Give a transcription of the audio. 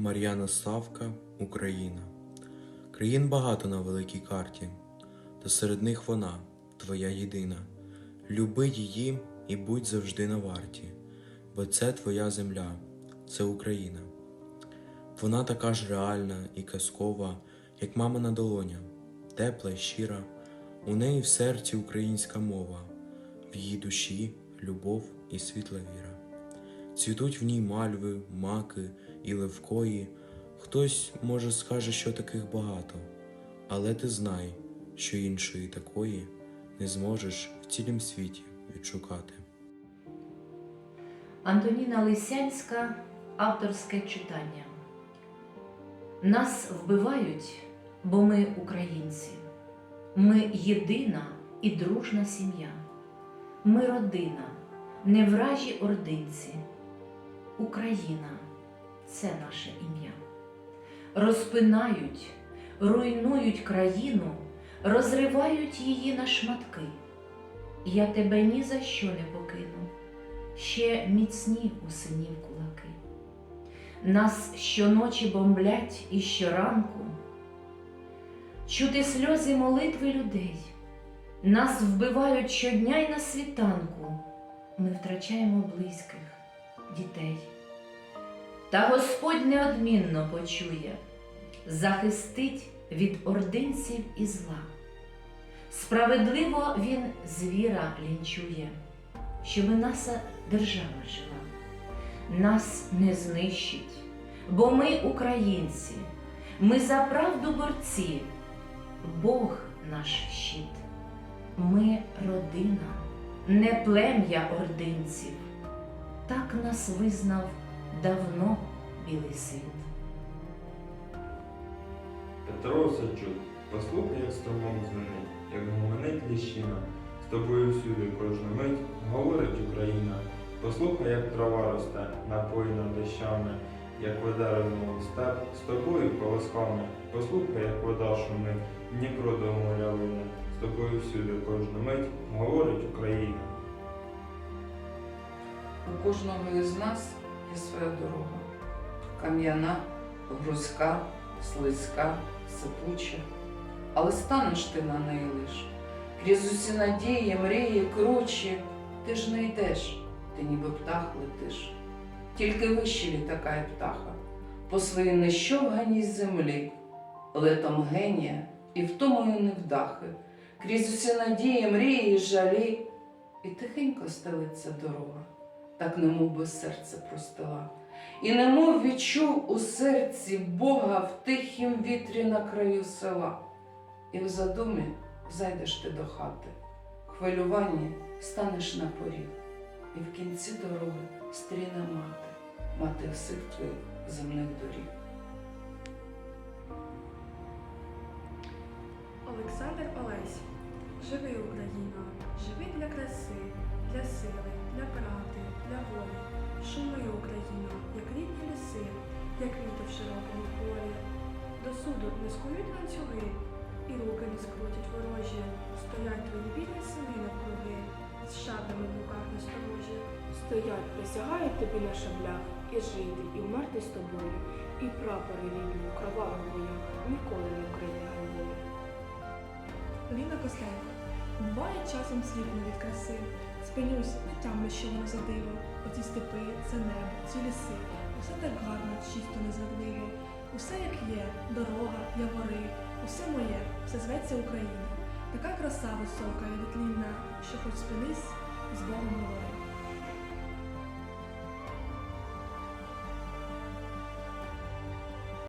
Мар'яна Савка, Україна. Країн багато на великій карті, та серед них вона, твоя єдина. Люби її і будь завжди на варті, бо це твоя земля, це Україна. Вона така ж реальна і казкова, як мамина долоня, тепла й щира, у неї в серці українська мова, в її душі любов і світла віра. Цвітуть в ній мальви, маки і левкої. Хтось, може, скаже, що таких багато, але ти знай, що іншої такої не зможеш в цілім світі відшукати. Антоніна Лисянська, авторське читання. Нас вбивають, бо ми українці. Ми єдина і дружна сім'я. Ми родина, не вражі ординці. Україна це наше ім'я. Розпинають, руйнують країну, розривають її на шматки. Я тебе ні за що не покину ще міцні у синів кулаки. Нас щоночі бомблять і щоранку, чути сльози молитви людей. Нас вбивають щодня й на світанку. Ми втрачаємо близьких дітей. Та Господь неодмінно почує, захистить від ординців і зла. Справедливо він звіра лінчує щоб наша держава жила. Нас не знищить, бо ми українці, ми за правду борці, Бог наш щит, ми родина, не плем'я ординців. Так нас визнав давно білий світ. Петро Осадчук, послухай, як струмом дзвенить, як гомонить ліщина, з тобою всюди кожну мить говорить Україна. Послухай, як трава росте, напоїна дощами, як вода розмов степ, з тобою колосками. Послухай, як вода шумить, Дніпро до моря лине, з тобою всюди кожну мить говорить Україна. У кожного із нас є своя дорога. Кам'яна, грузька, слизька, сипуча. Але станеш ти на неї лиш. Крізь усі надії, мрії, кручі, ти ж не йдеш, ти ніби птах летиш. Тільки вище літакає птаха по своїй нещовганій землі, летом генія і втомою невдахи, крізь усі надії, мрії, жалі, і тихенько стелиться дорога так немов би серце простила. І немов відчув у серці Бога в тихім вітрі на краю села. І в задумі зайдеш ти до хати, в хвилюванні станеш на поріг, і в кінці дороги стріне мати, мати всіх твоїх земних доріг. Олександр Олесь. Живи Україна, живи для краси, для сили, для правди, для волі. Шуми Україна, як рідні ліси, як вітер в широкому полі. До суду не скують ланцюги, і руки не скрутять ворожі. Стоять твої вільні сини навкруги, з шаблями в руках насторожі. Стоять, присягають тобі на шаблях, і жити, і вмерти з тобою, і прапори рідні у кровавих боях ніколи не вкриє ганьбою. Ліна Косленко. Буває часом сліпну від краси. Спинюсь, не тямлю, що воно за диво. Оці степи, це небо, ці ліси. Усе так гарно, чисто незрадливо. Усе як є, дорога, явори, усе моє, все зветься Україна. Така краса висока і вітлінна, що хоч спинись, з Богом говори.